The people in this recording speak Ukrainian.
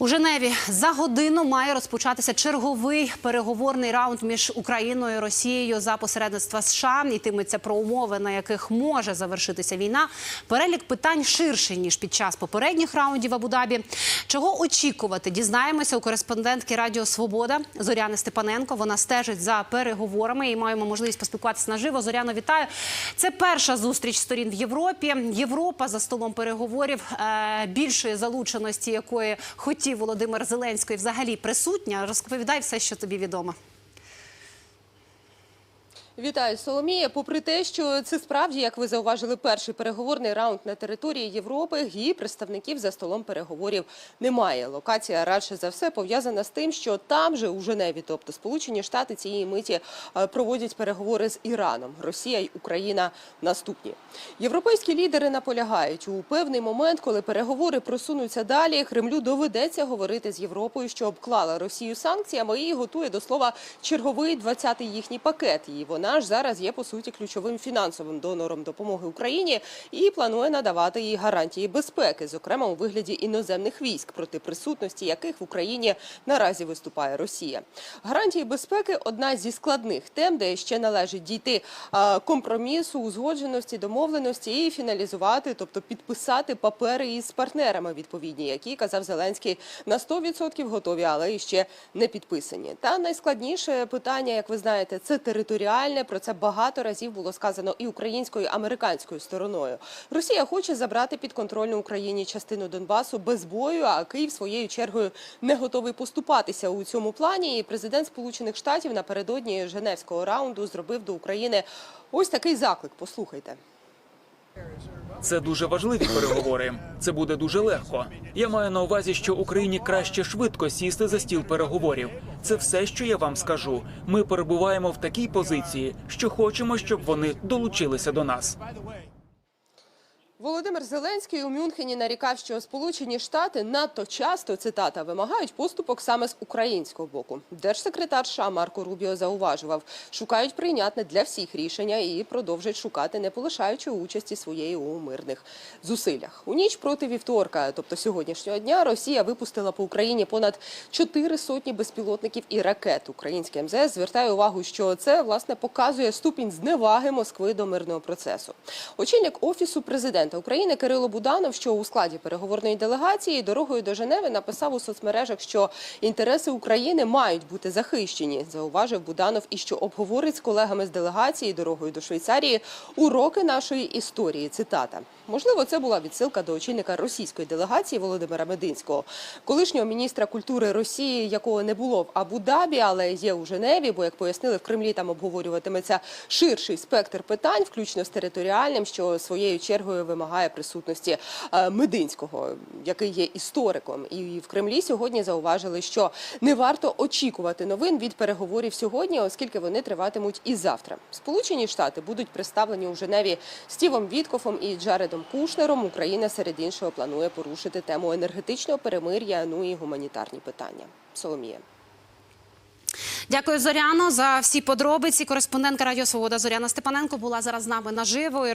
У Женеві за годину має розпочатися черговий переговорний раунд між Україною і Росією за посередництва США. Йтиметься про умови, на яких може завершитися війна. Перелік питань ширший ніж під час попередніх раундів Абу-Дабі. Чого очікувати? Дізнаємося у кореспондентки Радіо Свобода Зоряни Степаненко. Вона стежить за переговорами і маємо можливість поспілкуватися наживо. Зоряно, вітаю. Це перша зустріч сторін в Європі. Європа за столом переговорів е, більшої залученості, якої хотів Володимир Зеленський, взагалі присутня. Розповідай все, що тобі відомо. Вітаю, Соломія. Попри те, що це справді, як ви зауважили, перший переговорний раунд на території Європи, її представників за столом переговорів немає. Локація радше за все пов'язана з тим, що там же у Женеві, тобто Сполучені Штати цієї миті е, проводять переговори з Іраном. Росія й Україна наступні. Європейські лідери наполягають у певний момент, коли переговори просунуться далі. Кремлю доведеться говорити з Європою, що обклала Росію санкціями і готує до слова черговий 20-й їхній пакет. І вона ж зараз є по суті ключовим фінансовим донором допомоги Україні і планує надавати їй гарантії безпеки, зокрема у вигляді іноземних військ, проти присутності яких в Україні наразі виступає Росія. Гарантії безпеки одна зі складних тем, де ще належить дійти компромісу, узгодженості, домовленості і фіналізувати, тобто підписати папери із партнерами відповідні, які казав Зеленський на 100% готові, але і ще не підписані. Та найскладніше питання, як ви знаєте, це територіальне. Про це багато разів було сказано і українською, і американською стороною. Росія хоче забрати під контрольну Україні частину Донбасу без бою. А Київ своєю чергою не готовий поступатися у цьому плані. І президент Сполучених Штатів напередодні Женевського раунду зробив до України ось такий заклик. Послухайте. Це дуже важливі переговори. Це буде дуже легко. Я маю на увазі, що Україні краще швидко сісти за стіл переговорів. Це все, що я вам скажу. Ми перебуваємо в такій позиції, що хочемо, щоб вони долучилися до нас. Володимир Зеленський у Мюнхені нарікав, що Сполучені Штати надто часто цитата вимагають поступок саме з українського боку. Держсекретар США Марко Рубіо зауважував, шукають прийнятне для всіх рішення і продовжують шукати, не полишаючи участі своєї у мирних зусиллях. У ніч проти вівторка, тобто сьогоднішнього дня, Росія випустила по Україні понад чотири сотні безпілотників і ракет. Українське МЗС звертає увагу, що це власне показує ступінь зневаги Москви до мирного процесу. Очільник офісу президента України Кирило Буданов, що у складі переговорної делегації дорогою до Женеви написав у соцмережах, що інтереси України мають бути захищені. Зауважив Буданов і що обговорить з колегами з делегації дорогою до Швейцарії уроки нашої історії. Цитата. Можливо, це була відсилка до очільника російської делегації Володимира Мединського, колишнього міністра культури Росії, якого не було в Абу-Дабі, але є у Женеві. Бо як пояснили, в Кремлі там обговорюватиметься ширший спектр питань, включно з територіальним, що своєю чергою вимагає присутності е, Мединського, який є істориком. І в Кремлі сьогодні зауважили, що не варто очікувати новин від переговорів сьогодні, оскільки вони триватимуть і завтра. Сполучені Штати будуть представлені у Женеві Стівом Віткофом і Джаредом Кушнером. Україна серед іншого планує порушити тему енергетичного перемир'я, ну і гуманітарні питання. Соломія. Дякую, Зоряно, за всі подробиці. Кореспондентка Радіо Свобода Зоряна Степаненко була зараз з нами наживо.